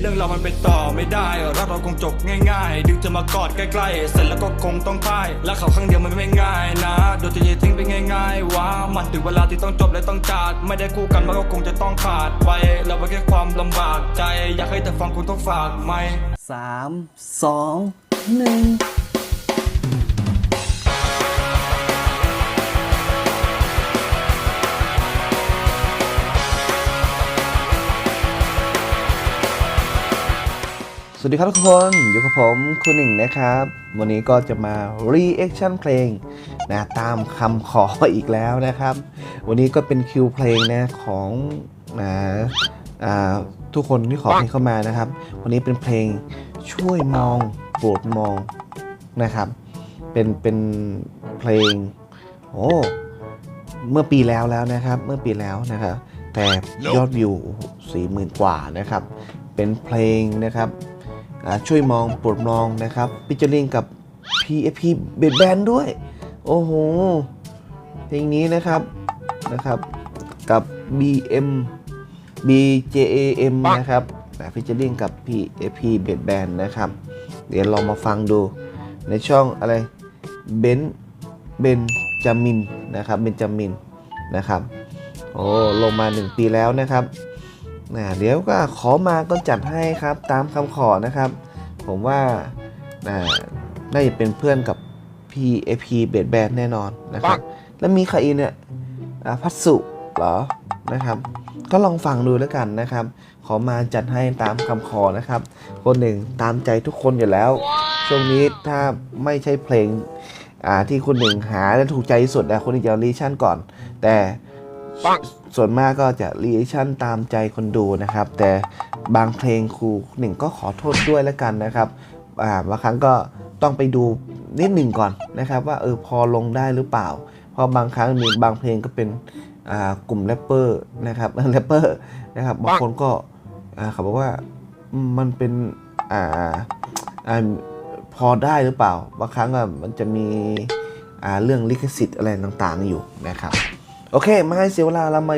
เรื่องเรามันไปต่อไม่ได้รักเราคงจบง่ายๆ ดึงเธอมากอดใกล้ๆ เสร็จแล้วก็คงต้องพ่ายและเขาครั้งเดียวมันไม่ง่ายนะโดนจะยทิ้งไปง่ายๆว้ามันถึงเวลาที่ต้องจบและต้องจากไม่ได้คู่กันมันก็คงจะต้องขาดไปเราไปแค่ความลำบากใจ อยากให้เธอฟังคุณต้องฝากไหมสามสองหนึ่ง วัสดีครับทุกคน อยู่กับผมคุณหนึ่งนะครับ วันนี้ก็จะมา reaction เพลงนะตามคำขออีกแล้วนะครับ วันนี้ก็เป็นคิวเพลงนะของนะอ่าทุกคนที่ขอเพลงเข้ามานะครับ วันนี้เป็นเพลงช่วยมองโปรดมองนะครับ เป็นเป็นเพลงโอ้เมื่อปีแล้วแล้วนะครับ เมื่อปีแล้วนะครับ แต่ยอดวิวสี่หมื่นกว่านะครับ เป็นเพลงนะครับ ช่วยมองปรดมองนะครับพิจาริงกับ PFP b a n d Band ด้วย โอ้โห เพลงนี้นะครับนะครับกับ BM BJAM นะครับพิจาริงกับ PFP b a n d Band นะครับ เดี๋ยวลองมาฟังดูในช่องอะไรเบนเบนจามินนะครับเบนจามินนะครับโอ้ลงมา 1 ปีแล้วนะครับ นะเดี๋ยวก็ขอมาก็จัดให้ครับตามคำขอนะครับ ผมว่านะน่าจะเป็นเพื่อนกับ PAP b a d Band แน่นอนนะครับ แล้วมีใครอีกเนี่ยอ่าพัสสุเหรอนะครับ ก็ลองฟังดูแล้วกันนะครับ ขอมาจัดให้ตามคำขอนะครับ คนหนึ่งตามใจทุกคนอยู่แล้ว ช่วงนี้ถ้าไม่ใช่เพลงอ่าที่คนหนึ่งหาและถูกใจที่สุดนะคนหนึ่งจะรีชั่นก่อน แต่ ส่วนมากก็จะรีชั่นตามใจคนดูนะครับ แต่บางเพลงครูหนึ่งก็ขอโทษด้วยแล้วกันนะครับอ่าบางครั้งก็ต้องไปดูนิดหนึ่งก่อนนะครับ ว่าเออพอลงได้หรือเปล่า เพราะบางครั้งมีบางเพลงก็เป็นอ่ากลุ่มแรปเปอร์นะครับแรปเปอร์นะครับบางคนก็อ่าเขาบอกว่ามันเป็นอ่าอ่าพอได้หรือเปล่า บางครั้งอะมันจะมีอ่าเรื่องลิขสิทธิ์อะไรต่างๆอยู่นะครับ โอเคไมาให้เสียเวลาเรามา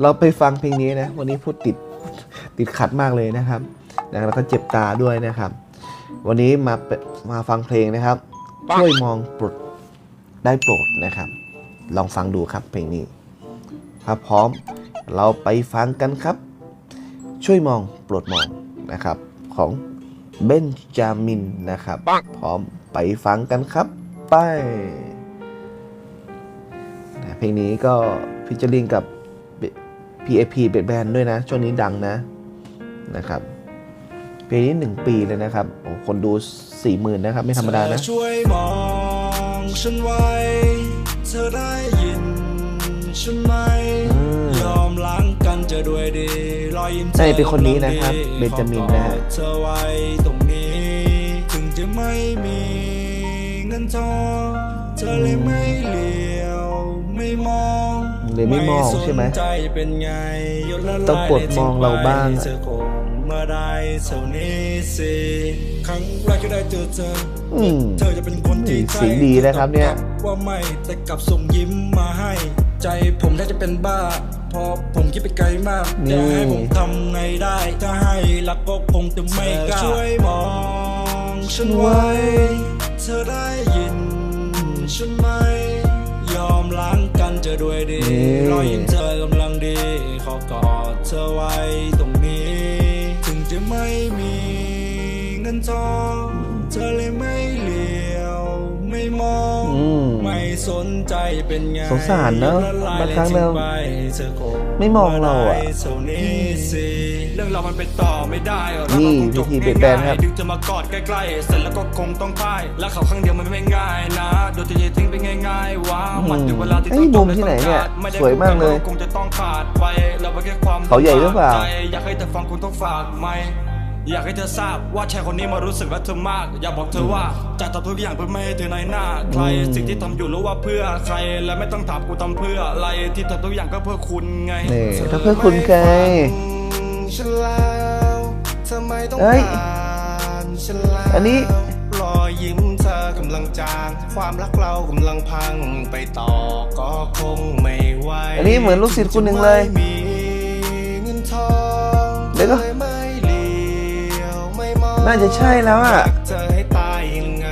เราไปฟังเพลงนี้นะ วันนี้พูดติดติดขัดมากเลยนะครับนะแล้วก็เจ็บตาด้วยนะครับ วันนี้มามาฟังเพลงนะครับ ช่วยมองโปรดได้โปรดนะครับ ลองฟังดูครับเพลงนี้ถ้าพร้อมเราไปฟังกันครับ ช่วยมองปรดมองนะครับของเบนจามินนะครับ พร้อมไปฟังกันครับ ไป เพลงนี้ก็พิจาริงกับ PAP เบดแบนด้วยนะ ช่วงนี้ดังนะนะครับ เพลงนี้ 1 ปีเลยนะครับโอ้คนดู 40,000 นะครับ ไม่ธรรมดานะเธอช่วยมองฉันไว้เธอได้ยินฉันไหมอืมยอมล้างกันจะด้วยดีรอยยิ้มธอใช่เป็นคนนี้นะครับเบนจามินนะฮะขอกอดเธอไว้ตรงนี้ถึงจะไม่มีเงินทองเธอเลยไม่เลี้ยวไม่มองเลยไม่มองใช่ไหมสนใจเป็นไงยศละลายต้องปลดมองเราบ้างอะเธอคงเมื่อได้เท่านี้สิครั้งแรกที่ได้เจอเธออืมเธอจะเป็นคนที่เสียงดีนะครับเนี่ยว่าไม่แต่กลับส่งยิ้มมาให้ ใจผมแทบจะเป็นบ้าเพอผมคิดไปไกลมากนี่จะให้ผมทำไงได้ถ้าให้รักก็คงจะไม่กล้าช่วยมองฉันไว้ เธอได้ยินฉันไหมยอม ล้างกันจะด้วยดีนี่รอยยิ้มเธอกำลังดีขอกอดเธอไว้ตรงนี้ ถึงจะไม่มีเงินทองเธอเลยไม่เลี้ยวไม่มองอืมไม่สนใจเป็นไงสงสารเนอะยละลยบางครั้งเราทิ้ไปเธอคงไม่มองเราอะได้เท่านี้สิเรื่องเรามันไปต่อไม่ได้รักนี่เราคงจบวิธีเปลี่ยนแปลงครับดึงจะมากอดใกล้ๆเสร็จแล้วก็คงต้องพ่ายและเขาครั้งเดียวมันไม่ง่ายนะโดนจะยิงทิ้งไปง่ายๆวะมันถึงเวลาที่เอ้ต้ยองจมุบมและที่ต้องไหนเนี่ยจากไม่ได้สวยมากเลยคงจะต้องขาดไปเราไปแค่ความเขาใหญ่หรือเปล่าใจอยากให้เธอฟังคุณต้องฝากไหม อยากให้เธอทราบว่าชายคนนี้มารู้สึกรักเธอมาก อยากบอกเธอว่าจะทำทุกอย่างเพื่อไม่ให้เธอในอยหน้า ใครสิ่งที่ทำอยู่รู้ว่าเพื่อใครและไม่ต้องถามกูทำเพื่ออะไรที่ทำทุกอย่างก็เพื่อคุณไงนี่ถ้าเพื่อคุณไงฉันแล้วทำไมต้องเอ้ยผ่านฉันแล้วอันนี้รอยยิ้มเธอกำลังจางความรักเรากำลังพังไปต่อก็คงไม่ไหวอันนี้เหมือนลูกศิษย์คนหนึ่งเลยไม่มีเงินทองเดี๋ยวก็ธอไม่เลี้ย น่าจะใช่แล้วอะรักเธอให้ตายยังไง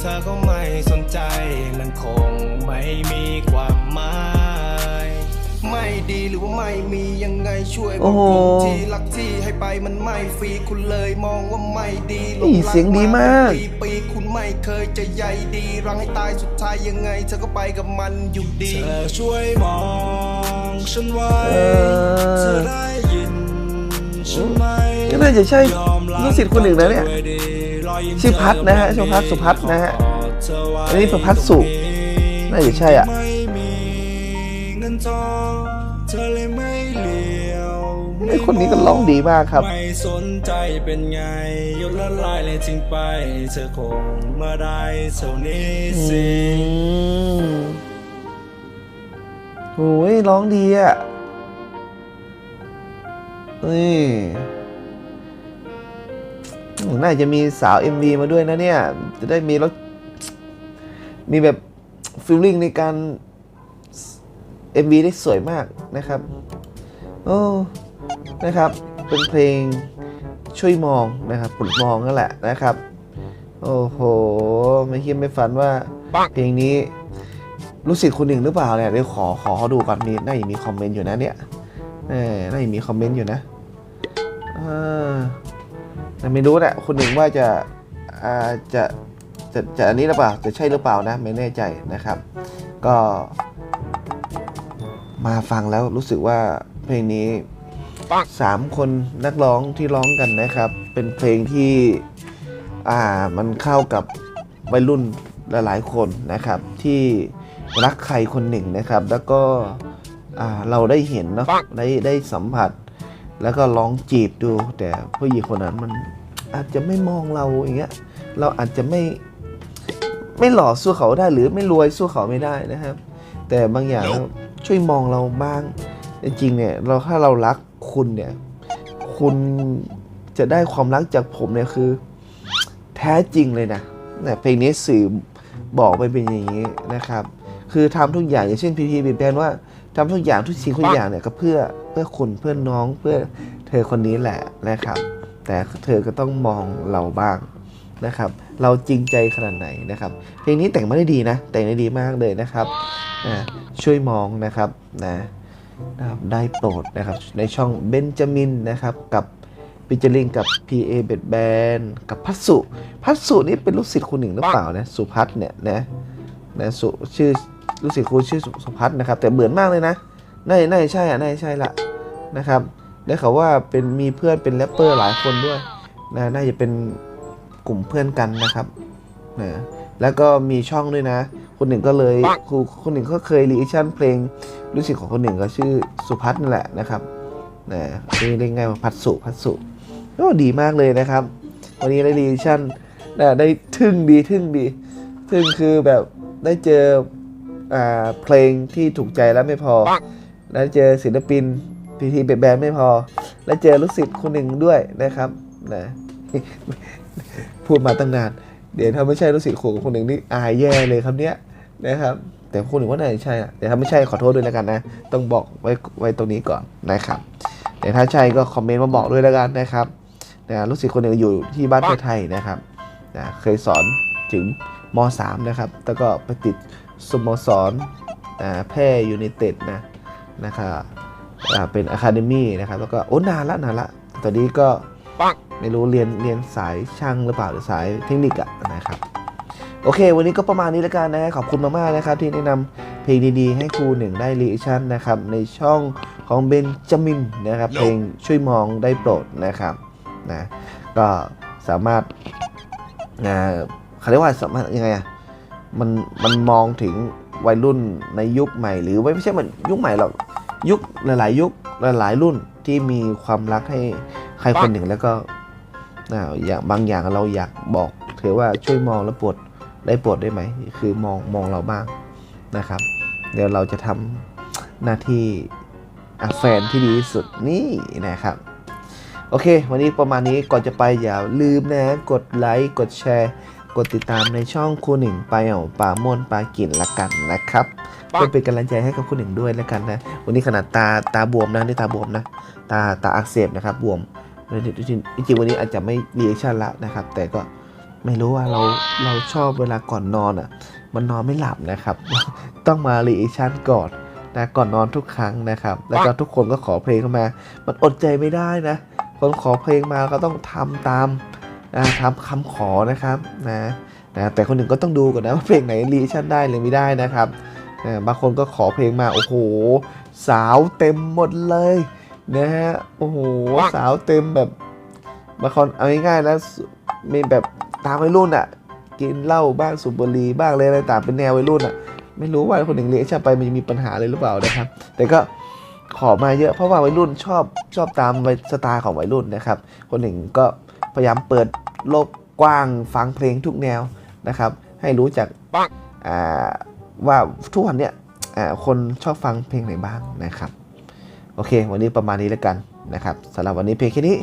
เธอก็ไม่สนใจ มันคงไม่มีความหมายไม่ดีหรือว่าไม่มียังไงช่วยบโอ้อกโหผมทีรักที่ให้ไปมันไม่ฟรีคุณเลยมองว่าไม่ดีหลนี่งรักเสียงดีมากปีปีคุณไม่เคยจะใยดีรังให้ตายสุดท้ายยังไง เธอก็ไปกับมันอยู่ดีเธอช่วยมองฉันไว้เออเธอได้ยินฉันไหม ก็น่าจะใช่ลูกศิษย์คนหนึ่งนะเนี่ยชื่อพัดนะฮะชื่อพัดสุพัฒน์นะฮะอันนี้ประพัฒน์สุน่าจะใช่อะไม่มีเงินทองเธอเลยไม่เลี้ยวไอ้คนนี้ก็ร้องดีมากครับ ไม่สนใจเป็นไงยดละลายเลยทิ้งไป เธอคงมาได้เท่านี้สิโอ้ยร้องดีอะนี่อืม น่าจะมีสาว MV มาด้วยนะเนี่ย จะได้มีรถมีแบบฟิลลิ่งในการ MV ได้สวยมากนะครับ โอ้นะครับ เป็นเพลงช่วยมองนะครับปลุกมองนั่นแหละนะครับ โอ้โห ไม่คิดไม่ฝันว่าเพลงนี้รู้สึกคนหนึ่งหรือเปล่าเนี่ยเดี๋ยวขอขอเขาดูก่อนมีน่าจะมีคอมเมนต์อยู่นะเนี่ยเออน่าจะมีคอมเมนต์อยู่นะอ่าแต่ ไม่รู้แหละคนหนึ่งว่าจะาจะจะจะอันนี้หรือเปล่าจะใช่หรือเปล่านะไม่แน่ใจนะครับ ก็มาฟังแล้วรู้สึกว่าเพลงนี้สามคนนักร้องที่ร้องกันนะครับ เป็นเพลงที่อ่ามันเข้ากับวัยรุ่นหลายๆคนนะครับ ที่รักใครคนหนึ่งนะครับ แล้วก็เราได้เห็นเนาะได้ได้สัมผัส แล้วก็ลองจีบดู แต่ผู้หญิงคนนั้นมันอาจจะไม่มองเราอย่างเงี้ยเราอาจจะไม่ไม่หล่อสู้เขาได้หรือไม่รวยสู้เขาไม่ได้นะครับ แต่บางอย่างแล้วช่วยมองเราบ้าง จริงๆเนี่ยเราถ้าเรารักคุณเนี่ย คุณจะได้ความรักจากผมเนี่ยคือ แท้จริงเลยนะเนี่ยเพลงนี้สื่อบอกไปเป็นอย่างนี้นะครับ คือทำทุกอย่างอย่างเช่นพีพีบีแบนว่า ทำทุกอย่างทุกสิ่งทุกอย่างเนี่ยก็เพื่อเพื่อคุณเพื่อนน้องเพื่อเธอคนนี้แหละนะครับ แต่เธอก็ต้องมองเราบ้างนะครับ เราจริงใจขนาดไหนนะครับ เพลงนี้แต่งมาได้ดีนะ แต่งได้ดีมากเลยนะครับอ่าช่วยมองนะครับนะนะครับได้โปรดนะครับ ในช่องเบนจามินนะครับกับปิจลิงกับ PA เบดแบนกับพัสสุพัสสุนี่เป็นลูกศิษย์คุณหนึ่งหรือเปล่านะสุพัฒเนี่ยนะนะสุชื่อ ลูกศิษย์ครูชื่อสุสุพัฒน์นะครับ แต่เหมือนมากเลยนะน่าน่าจะใช่อะน่าจะใช่ละนะครับได้ข่าวว่าเป็นมีเพื่อนเป็นแรปเปอร์หลายคนด้วยนะน่าจะเป็นกลุ่มเพื่อนกันนะครับนะแล้วก็มีช่องด้วยนะ คนหนึ่งก็เลยครูคนหนึ่งก็เคยรีแอคชั่นเพลงรู้สึกของคนหนึ่งก็ชื่อสุพัฒน์นั่นแหละนะครับนะชื่อเรียกง่ายว่าพัดสุพัดสุก็ดีมากเลยนะครับ วันนี้ได้รีแอคชั่นนะได้ทึ่งดีทึ่งดี ทึ่งคือแบบได้เจออ่า เพลงที่ถูกใจแล้วไม่พอ แล้วเจอศิลปินพีทีเบแบนไม่พอ แล้วเจอลูกศิษย์คนหนึ่งด้วยนะครับนะพูดมาตั้งนาน เดี๋ยวถ้าไม่ใช่ลูกศิษย์ของคนหนึ่งนี่อายแย่เลยครับเนี้ยนะครับแต่คนหนึ่งว่าน่าจะใช่อะแต่ถ้าไม่ใช่ขอโทษด้วยแล้วกันนะ ต้องบอกไว้ไว้ตรงนี้ก่อนนะครับ แต่ถ้าใช่ก็คอมเมนต์มาบอกด้วยแล้วกันนะครับนะลูกศิษย์คนหนึ่งอยู่ที่บ้านเพื่อไทยนะครับนะเคยสอนถึงม .3 นะครับ แล้วก็ไปติด สโมสรอ่าแพร่ยูไนเต็ดนะนะครับอ่าเป็นอะคาเดมี่นะครับแล้วก็โอ้นานละนานละตอนนี้ก็ไม่รู้เรียนเรียนสายช่างหรือเปล่าหรือสายเทคนิคอะนะครับโอเค วันนี้ก็ประมาณนี้แล้วกันนะขอบคุณมากๆนะครับ ที่แนะนำเพลงดีๆ ให้ครูหนึ่งได้รีแอคชั่นนะครับในช่องของเบนจามินนะครับ เพลงช่วยมองได้โปรดนะครับนะก็สามารถนะเขาเรียกว่าสามารถยังไงอะ มันมันมองถึงวัยรุ่นในยุคใหม่ หรือไม่ใช่มือนยุคใหม่หรอกยุคหลาย ๆ ยุคหลายๆรุ่นที่มีความรักให้ใครคนหนึ่งแล้วก็อ่าอย่างบางอย่างเราอยากบอกเธอว่าช่วยมองแล้วปรดได้ปรดได้ไหมคือมองมองเราบ้างนะครับ เดี๋ยวเราจะทำหน้าที่แฟนที่ดีที่สุดนี่นะครับ โอเค วันนี้ประมาณนี้ก่อนจะไปอย่าลืมนะ กดไลค์กดแชร์ กดติดตามในช่องครูหนึ่งไปเอาป่ามวนปลากินละกันนะครับเพื่อเป็นกำลังใจให้กับครูหนึ่งด้วยละกันนะ วันนี้ขนาดตาตาบวมนะนี่ตาบวมนะ ตาตาอักเสบนะครับบวมจริงจริงๆวันนี้อาจจะไม่รีแอคชั่นละนะครับ แต่ก็ไม่รู้ว่าเราเราชอบเวลาก่อนนอนอะ มันนอนไม่หลับนะครับ ต้องมารีแอคชั่นก่อนนะก่อนนอนทุกครั้งนะครับ แล้วก็ทุกคนก็ขอเพลงเข้ามา มันอดใจไม่ได้นะ คนขอเพลงมาก็ต้องทำตามนะ ทำคำขอนะครับนะนะแต่คนหนึ่งก็ต้องดูก่อนนะว่าเพลงไหนรีชั่นได้หรือไม่ได้นะครับนะบางคนก็ขอเพลงมาโอ้โห สาวเต็มหมดเลยนะฮะโอ้โหสาวเต็มแบบบางคนเอาง่ายๆแล้วมีแบบตามวัยรุ่นอะกินเหล้าบ้างสูบบุหรี่บ้างอะไรต่างเป็นแนววัยรุ่นอะไม่รู้ว่าคนหนึ่งเรียกชาไปมันจะมีปัญหาอะไรหรือเปล่านะครับ แต่ก็ขอมาเยอะเพราะว่าวัยรุ่นชอบชอบตามสไตล์ของวัยรุ่นนะครับ คนหนึ่งก็ พยายามเปิดโลกกว้างฟังเพลงทุกแนวนะครับ ให้รู้จักว่าทุกวันเนี้ยคนชอบฟังเพลงไหนบ้างนะครับ โอเค วันนี้ประมาณนี้แล้วกันนะครับสำหรับวันนี้เพลงแค่นี้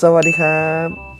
สวัสดีครับ